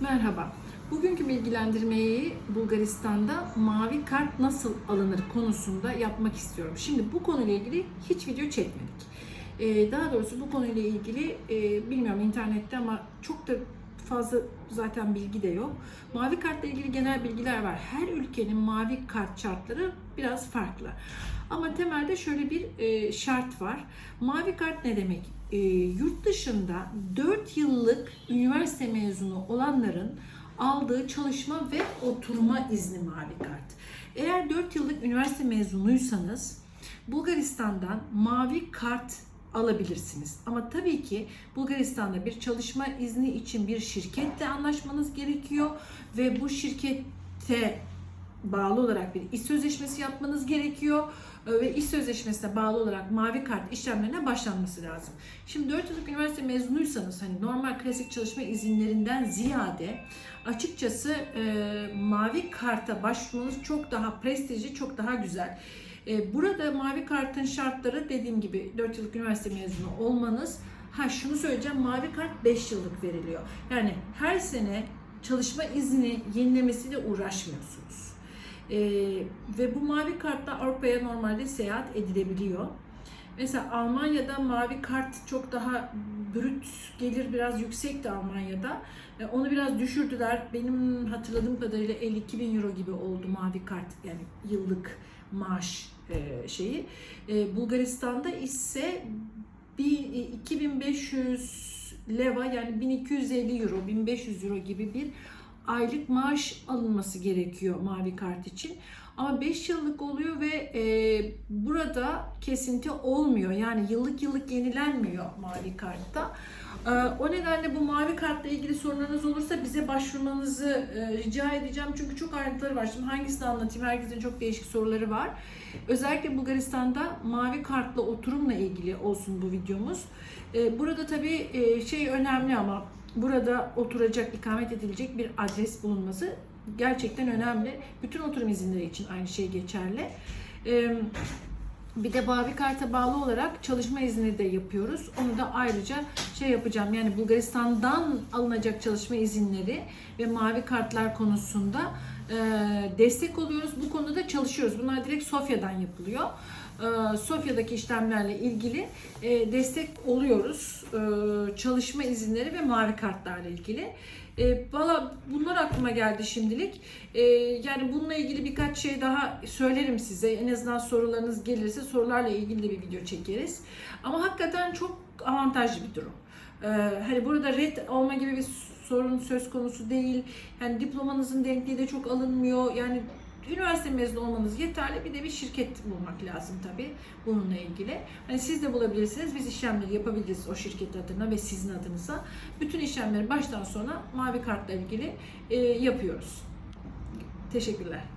Merhaba. Bugünkü bilgilendirmeyi Bulgaristan'da mavi kart nasıl alınır konusunda yapmak istiyorum. Şimdi bu konuyla ilgili hiç video çekmedik. Ee, daha doğrusu bu konuyla ilgili e, bilmiyorum internette ama çok da fazla zaten bilgi de yok. Mavi kartla ilgili genel bilgiler var. Her ülkenin mavi kart şartları biraz farklı. Ama temelde şöyle bir e, şart var. Mavi kart ne demek? E, yurt dışında 4 yıllık üniversite mezunu olanların aldığı çalışma ve oturma izni mavi kart. Eğer 4 yıllık üniversite mezunuysanız Bulgaristan'dan mavi kart alabilirsiniz. Ama tabii ki Bulgaristan'da bir çalışma izni için bir şirketle anlaşmanız gerekiyor ve bu şirkette bağlı olarak bir iş sözleşmesi yapmanız gerekiyor Ee, ve iş sözleşmesine bağlı olarak mavi kart işlemlerine başlanması lazım. Şimdi 4 yıllık üniversite mezunuysanız hani normal klasik çalışma izinlerinden ziyade açıkçası e, mavi karta başvurmanız çok daha prestijli, çok daha güzel. E, burada mavi kartın şartları dediğim gibi 4 yıllık üniversite mezunu olmanız. Ha şunu söyleyeceğim mavi kart 5 yıllık veriliyor. Yani her sene çalışma izni yenilemesiyle uğraşmıyorsunuz. Ee, ve bu mavi kartla Avrupa'ya normalde seyahat edilebiliyor. Mesela Almanya'da mavi kart çok daha brüt gelir biraz yüksekti Almanya'da. Ee, onu biraz düşürdüler. Benim hatırladığım kadarıyla 52 bin euro gibi oldu mavi kart yani yıllık maaş e, şeyi. E, Bulgaristan'da ise bir 2500 leva yani 1250 euro, 1500 euro gibi bir aylık maaş alınması gerekiyor mavi kart için. Ama 5 yıllık oluyor ve e, burada kesinti olmuyor. Yani yıllık yıllık yenilenmiyor mavi kartta. E, o nedenle bu mavi kartla ilgili sorunlarınız olursa bize başvurmanızı e, rica edeceğim. Çünkü çok ayrıntıları var. Şimdi hangisini anlatayım? Herkesin çok değişik soruları var. Özellikle Bulgaristan'da mavi kartla oturumla ilgili olsun bu videomuz. E, burada tabii e, şey önemli ama burada oturacak, ikamet edilecek bir adres bulunması gerçekten önemli. Bütün oturum izinleri için aynı şey geçerli. Bir de mavi karta bağlı olarak çalışma izni de yapıyoruz. Onu da ayrıca şey yapacağım. Yani Bulgaristan'dan alınacak çalışma izinleri ve mavi kartlar konusunda destek oluyoruz. Bu konuda da çalışıyoruz. Bunlar direkt Sofya'dan yapılıyor. E, Sofya'daki işlemlerle ilgili e, destek oluyoruz. E, çalışma izinleri ve mavi kartlarla ilgili. Valla bunlar aklıma geldi şimdilik. Yani bununla ilgili birkaç şey daha söylerim size. En azından sorularınız gelirse sorularla ilgili de bir video çekeriz. Ama hakikaten çok avantajlı bir durum. E, hani burada red olma gibi bir sorun söz konusu değil. Yani diplomanızın denkliği de çok alınmıyor. Yani üniversite mezunu olmanız yeterli. Bir de bir şirket bulmak lazım tabii bununla ilgili. Hani siz de bulabilirsiniz. Biz işlemleri yapabiliriz o şirket adına ve sizin adınıza. Bütün işlemleri baştan sona mavi kartla ilgili e, yapıyoruz. Teşekkürler.